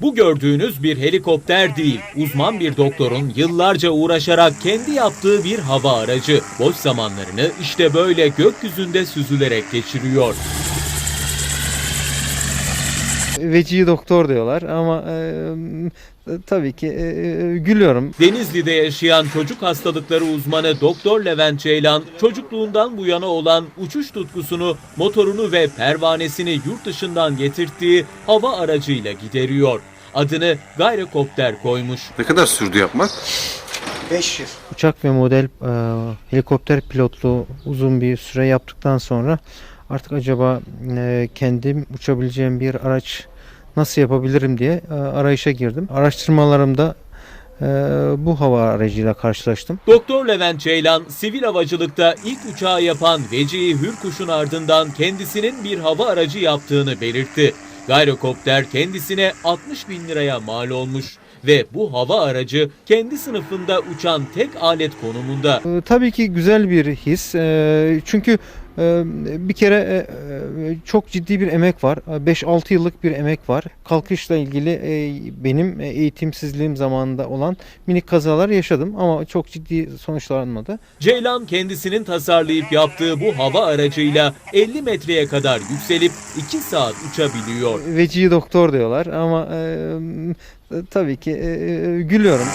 Bu gördüğünüz bir helikopter değil. Uzman bir doktorun yıllarca uğraşarak kendi yaptığı bir hava aracı. Boş zamanlarını işte böyle gökyüzünde süzülerek geçiriyor. Vecihi doktor diyorlar ama e, tabii ki e, e, gülüyorum. Denizli'de yaşayan çocuk hastalıkları uzmanı Doktor Levent Ceylan, çocukluğundan bu yana olan uçuş tutkusunu, motorunu ve pervanesini yurt dışından getirttiği hava aracıyla gideriyor. Adını Gayrekopter koymuş. Ne kadar sürdü yapmak? 5 yıl. Uçak ve model e, helikopter pilotluğu uzun bir süre yaptıktan sonra artık acaba e, kendim uçabileceğim bir araç nasıl yapabilirim diye e, arayışa girdim. Araştırmalarımda e, bu hava aracıyla karşılaştım. Doktor Levent Ceylan, sivil havacılıkta ilk uçağı yapan Vecihi Hürkuş'un ardından kendisinin bir hava aracı yaptığını belirtti. Gayrokopter kendisine 60 bin liraya mal olmuş ve bu hava aracı kendi sınıfında uçan tek alet konumunda. E, tabii ki güzel bir his. Çünkü bir kere e, e, çok ciddi bir emek var. 5-6 yıllık bir emek var. Kalkışla ilgili e, benim eğitimsizliğim zamanında olan minik kazalar yaşadım ama çok ciddi sonuçlanmadı. Ceylan kendisinin tasarlayıp yaptığı bu hava aracıyla 50 metreye kadar yükselip 2 saat uçabiliyor. Vecihi doktor diyorlar ama tabii ki gülüyorum.